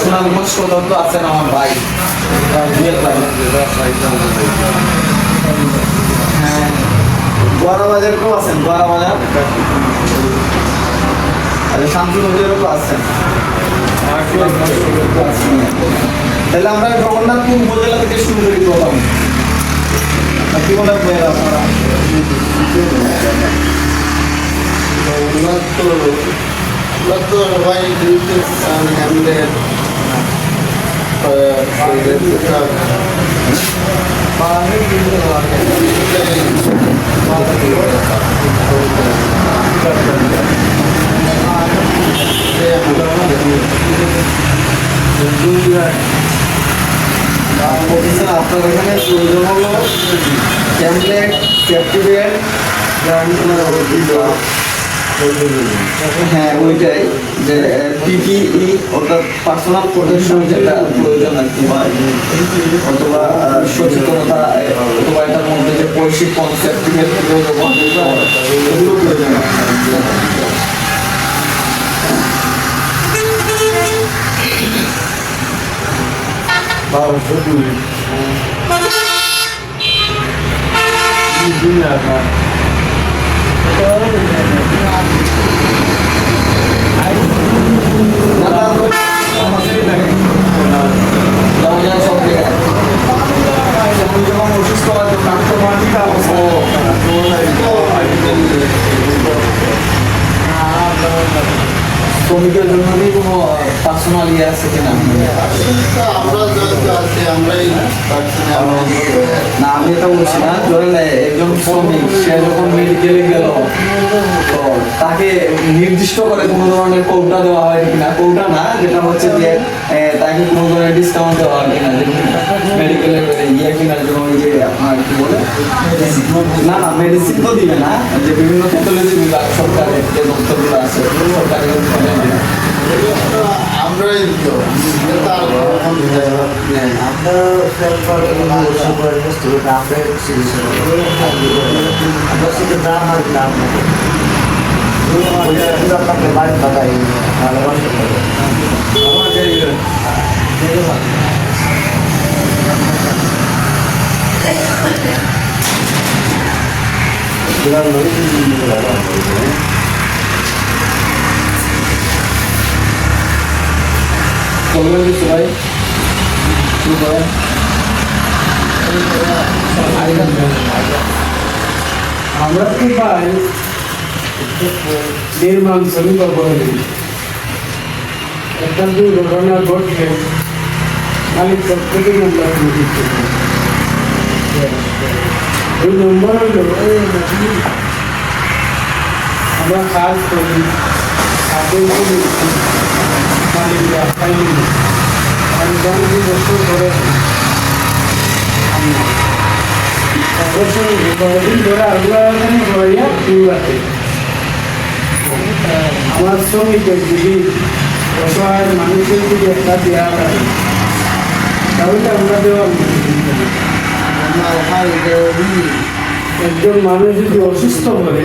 সুনামগঞ্জ সদন্ত আছেন আমার ভাই বিয়ের ভাই হ্যাঁ গোয়ারাবাজারেরও আছেন গোয়ারাবাজার আরে শান্তিনগরেরও তো আছেন তাহলে আমরা জগন্নাথপুর উপজেলা থেকে শুরু করি প্রথম কি মনে হয় আপনারা Not why do you think um, Hamlet uh, for the বলতেছেন আপনার এখানে প্রয়োজন হলো ট্যাবলেট বেড হ্যাঁ ওইটাই। যে পিপিই অর্থাৎ পার্সোনাল প্রোটেকশন যেটা প্রয়োজন আর কি হয় অথবা আহ, সচেতনতা অথবা এটার মধ্যে যে বৈশ্বিক কনসেপ্ট এগুলো প্রয়োজন অসুস্থ হয় শ্রমিকের জন্য কি কোনো পার্সোনাল ইয়ে আছে কিনা? না, আমি এটা বলছি না। ধরেন একজন শ্রমিক, সে যখন মেডিকেলে গেল, তো তাকে নির্দিষ্ট করে কোনো ধরনের কৌটা দেওয়া হয় কিনা? কৌটা না, যেটা হচ্ছে যে তাকে কোনো ধরনের ডিসকাউন্ট দেওয়া হয় কিনা মেডিকেলে ইয়ে কেনার জন্য যে আপনার কি বলে? না না মেডিসিন তো দিবে না। যে বিভিন্ন প্যাথোলজি বিভাগ, সরকারের যে দপ্তরগুলো আছে সরকারের আমরাই তো তার বলবেন কিছু ভাই শুরু করেন আমরা কি পাই নির্মাণ শ্রমিক অপরাধী একটা দুর্ঘটনা ঘটলে মালিক প্রত্যেকেই আমরা নোটিশ করি দুই নম্বর হলো আমরা কাজ করি হাতে করি মালিকরা পাইনি আমি দশ বছর ধরে আমরা অবশ্যই কয়েকদিন ধরে আগ্রহী করাইয়া কিউরাতে আমার শ্রমিকের যদি অসহায় মানুষের যদি একটা দেওয়া হয় তাহলে আমরা কিন্তু একজন মানুষ যদি অসুস্থ করে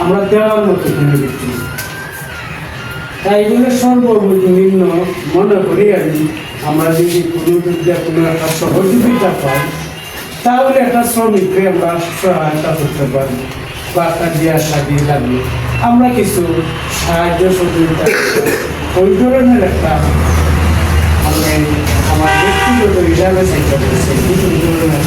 আমরা দেওয়ার মতো কোনো। তাই বলে সর্বনিম্ন মনে করি আমি। আমরা যদি কোনো বিদ্যা কোনো একটা সহযোগিতা পাই, তাহলে একটা শ্রমিককে আমরা সহায়তা করতে পারি। বা একটা দেওয়া সাজিয়ে লাগবে আমরা কিছু সাহায্য সহযোগিতা ওই ধরনের একটা আমি আমার ব্যক্তিগত হিসাবে চেষ্টা করছি। কিন্তু ধরনের